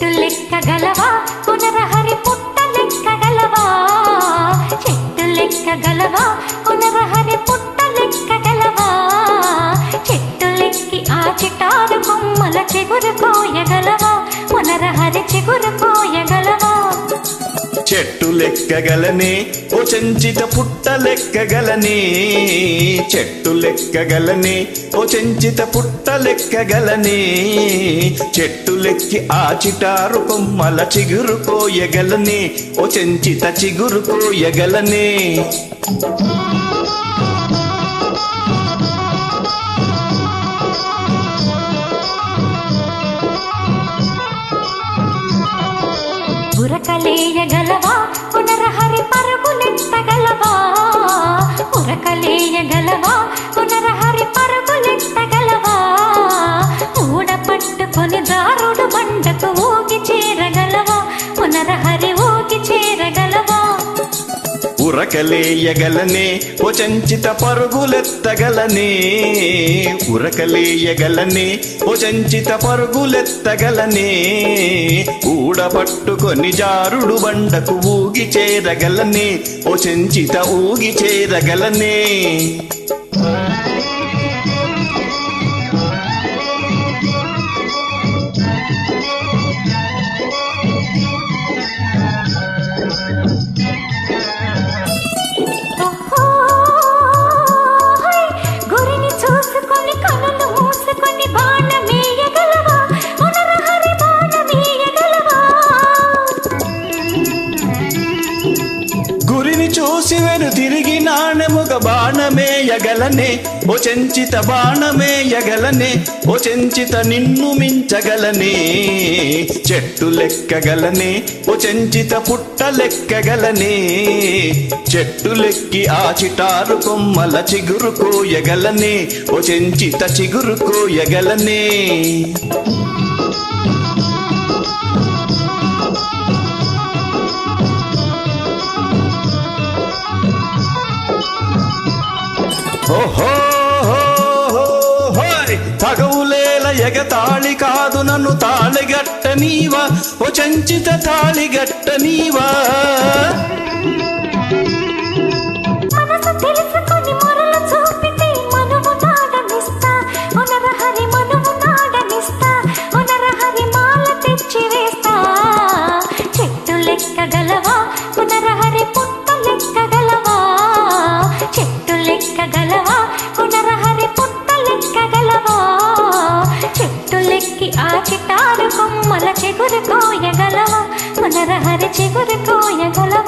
చెట్టు లెక్క గలవా పునరహరి పుట్ట లెక్క గలవా చెట్టు లెక్క గలవా పునరహరి పుట్ట లెక్క గలవా చెట్టు లెక్కి ఆ చిటారు కొమ్మల చిగురు కోయగలవా? పునరహరి చిగురు కో చెట్టు లెక్కగలనే ఓ చెంచిత పుట్ట లెక్కగలనే. చెట్టు లెక్కగలనే ఓ చెంచిత పుట్ట లెక్కగలనే. చెట్టు లెక్కి ఆ చిటారు కొమ్మల చిగురు కోయగలనే ఓ చెంచిత చిగురు కోయగలనే ఉరకలేయగలవా పునరహరి పరుగులెత్తగలవా ఉరకలేయగలవా ఉరకలేయగలనే పొచంచిత పరుగులెత్తగలనే. ఉరకలేయగలనే పొచంచిత పరుగులెత్తగలనే. ఊడపట్టుకొని జారుడు బండకు ఊగి చేరగలనే పొచంచిత ఊగి చేరగలనే. చూసి వెను తిరిగి నాణెముగ బాణమేయగలనే ఓ చెంచిత బాణమేయగలనే ఓ చెంచిత నిన్ను మించగలనే. చెట్టు లెక్కగలనే. ఓ చెంచిత పుట్ట లెక్కగలనే. చెట్టు లెక్కి ఆ చిటారు కొమ్మల చిగురుకో కోయగలనే ఓ చెంచిత చిగురుకో యగలనే తగవులేల ఎగతాళి కాదు నన్ను తాళిగట్ట నీవా. ఓ చంచిత తాళిగట్ట నీవా. మనసు చెట్టులెక్కి ఆ చిటారు కొమ్మల చిగురు కోయగలవా పునరహరి చిగురు కోయగలవా